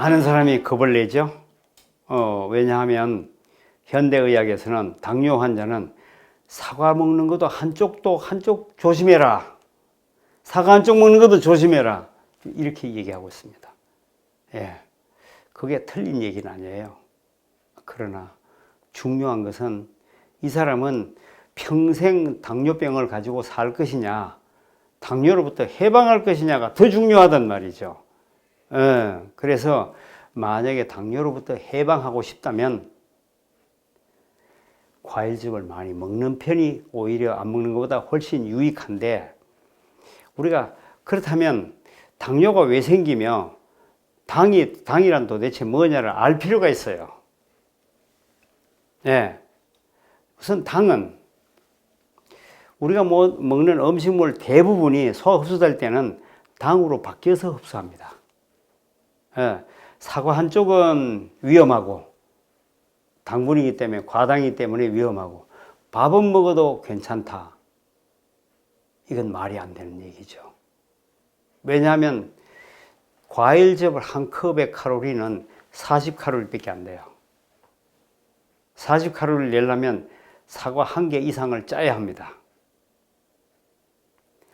많은 사람이 겁을 내죠. 어, 왜냐하면 현대의학에서는 당뇨 환자는 사과 먹는 것도 한쪽도 한쪽 조심해라. 사과 한쪽 먹는 것도 조심해라. 이렇게 얘기하고 있습니다. 예. 그게 틀린 얘기는 아니에요. 그러나 중요한 것은 이 사람은 평생 당뇨병을 가지고 살 것이냐, 당뇨로부터 해방할 것이냐가 더 중요하단 말이죠. 예, 그래서 만약에 당뇨로부터 해방하고 싶다면 과일즙을 많이 먹는 편이 오히려 안 먹는 것보다 훨씬 유익한데 우리가 그렇다면 당뇨가 왜 생기며 당이 당이란 도대체 뭐냐를 알 필요가 있어요. 예. 우선 당은 우리가 뭐 먹는 음식물 대부분이 소화 흡수될 때는 당으로 바뀌어서 흡수합니다. 예, 사과 한쪽은 위험하고 당분이기 때문에 과당이기 때문에 위험하고 밥은 먹어도 괜찮다. 이건 말이 안 되는 얘기죠. 왜냐하면 과일즙을 한 컵의 칼로리는 40칼로리밖에 안 돼요. 40칼로리를 내려면 사과 한 개 이상을 짜야 합니다.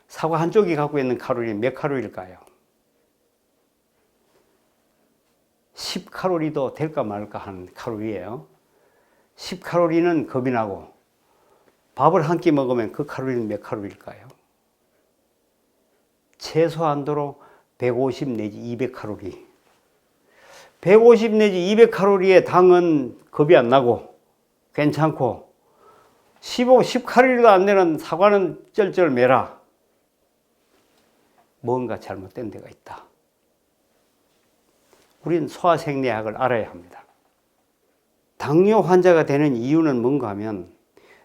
사과 한쪽이 갖고 있는 칼로리 몇 칼로리일까요? 10칼로리도 될까 말까 하는 칼로리예요. 10칼로리는 겁이 나고 밥을 한 끼 먹으면 그 칼로리는 몇 칼로리일까요? 최소한도로 150 내지 200칼로리. 150 내지 200칼로리의 당은 겁이 안 나고 괜찮고 15, 10칼로리도 안 되는 사과는 쩔쩔 매라. 뭔가 잘못된 데가 있다. 우리는 소화생리학을 알아야 합니다. 당뇨 환자가 되는 이유는 뭔가 하면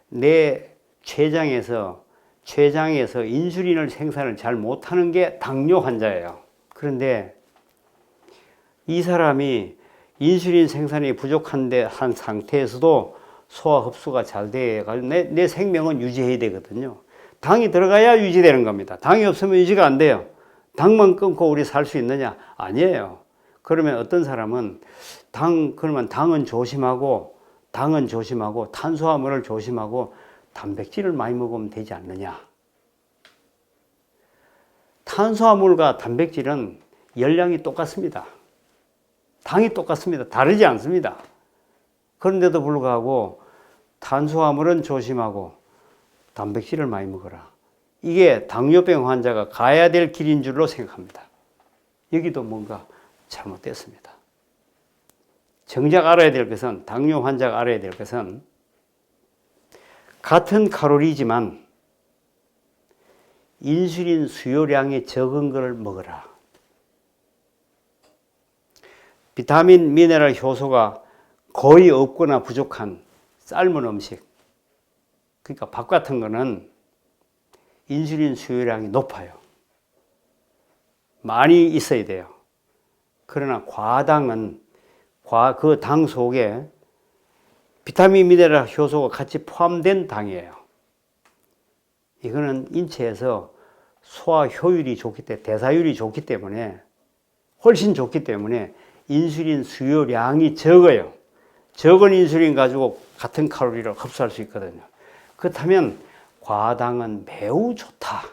내 췌장에서 췌장에서 인슐린을 생산을 잘 못하는 게 당뇨 환자예요. 그런데 이 사람이 인슐린 생산이 부족한데 한 상태에서도 소화 흡수가 잘 돼가지고 내, 내 생명은 유지해야 되거든요. 당이 들어가야 유지되는 겁니다. 당이 없으면 유지가 안 돼요. 당만 끊고 우리 살 수 있느냐? 아니에요. 그러면 어떤 사람은 당, 그러면 당은 조심하고, 당은 조심하고, 탄수화물을 조심하고, 단백질을 많이 먹으면 되지 않느냐? 탄수화물과 단백질은 열량이 똑같습니다. 당이 똑같습니다. 다르지 않습니다. 그런데도 불구하고 탄수화물은 조심하고 단백질을 많이 먹어라. 이게 당뇨병 환자가 가야 될 길인 줄로 생각합니다. 여기도 뭔가 잘못됐습니다. 정작 알아야 될 것은 당뇨 환자가 알아야 될 것은 같은 칼로리지만 인슐린 수요량이 적은 것을 먹어라. 비타민, 미네랄 효소가 거의 없거나 부족한 삶은 음식. 그러니까 밥 같은 거는 인슐린 수요량이 높아요. 많이 있어야 돼요. 그러나 과당은 그당 속에 비타민, 미네랄 효소가 같이 포함된 당이에요. 이거는 인체에서 소화 효율이 좋기 때문에, 대사율이 좋기 때문에, 훨씬 좋기 때문에 인슐린 수요량이 적어요. 적은 인슐린 가지고 같은 칼로리를 흡수할 수 있거든요. 그렇다면 과당은 매우 좋다.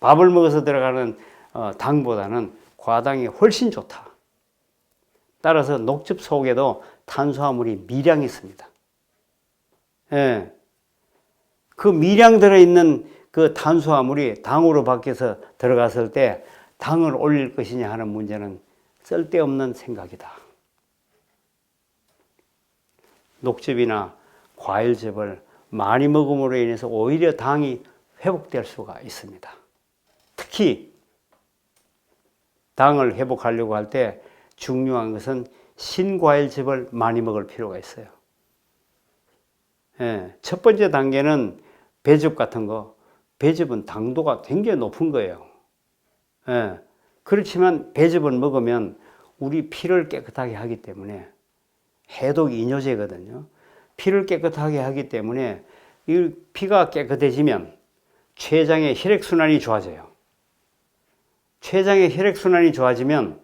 밥을 먹어서 들어가는 어, 당보다는 과당이 훨씬 좋다. 따라서 녹즙 속에도 탄수화물이 미량이 있습니다. 예. 그 미량 들어있는 그 탄수화물이 당으로 바뀌어서 들어갔을 때 당을 올릴 것이냐 하는 문제는 쓸데없는 생각이다. 녹즙이나 과일즙을 많이 먹음으로 인해서 오히려 당이 회복될 수가 있습니다. 특히 당을 회복하려고 할 때 중요한 것은 신과일즙을 많이 먹을 필요가 있어요. 예, 첫 번째 단계는 배즙 같은 거, 배즙은 당도가 굉장히 높은 거예요. 예, 그렇지만 배즙을 먹으면 우리 피를 깨끗하게 하기 때문에 해독 이뇨제거든요. 피를 깨끗하게 하기 때문에 이 피가 깨끗해지면 췌장의 혈액순환이 좋아져요. 췌장의 혈액순환이 좋아지면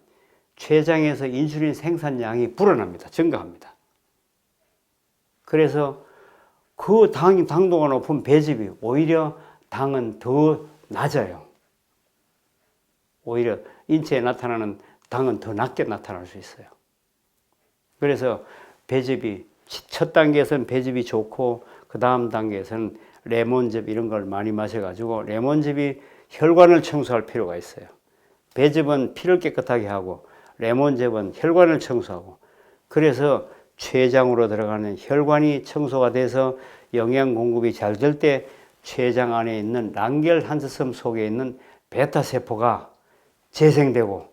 췌장에서 인슐린 생산량이 불어납니다. 증가합니다. 그래서 그 당, 당도가 높은 배즙이 오히려 당은 더 낮아요. 오히려 인체에 나타나는 당은 더 낮게 나타날 수 있어요. 그래서 배즙이 첫 단계에서는 배즙이 좋고 그 다음 단계에서는 레몬즙 이런 걸 많이 마셔가지고 레몬즙이 혈관을 청소할 필요가 있어요. 배즙은 피를 깨끗하게 하고 레몬즙은 혈관을 청소하고 그래서 췌장으로 들어가는 혈관이 청소가 돼서 영양 공급이 잘 될 때 췌장 안에 있는 랑겔 한스섬 속에 있는 베타 세포가 재생되고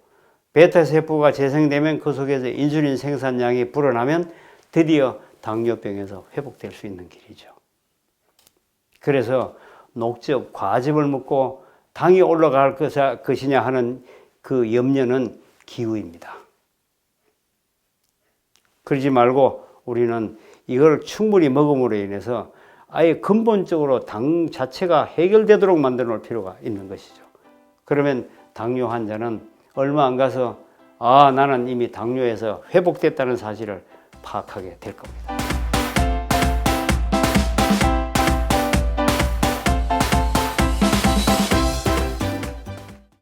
베타 세포가 재생되면 그 속에서 인슐린 생산량이 불어나면 드디어 당뇨병에서 회복될 수 있는 길이죠. 그래서 녹즙, 과즙을 먹고 당이 올라갈 것이- 것이냐 하는 그 염려는 기우입니다. 그러지 말고 우리는 이걸 충분히 먹음으로 인해서 아예 근본적으로 당 자체가 해결되도록 만들어 놓을 필요가 있는 것이죠. 그러면 당뇨 환자는 얼마 안 가서 아, 나는 이미 당뇨에서 회복됐다는 사실을 파악하게 될 겁니다.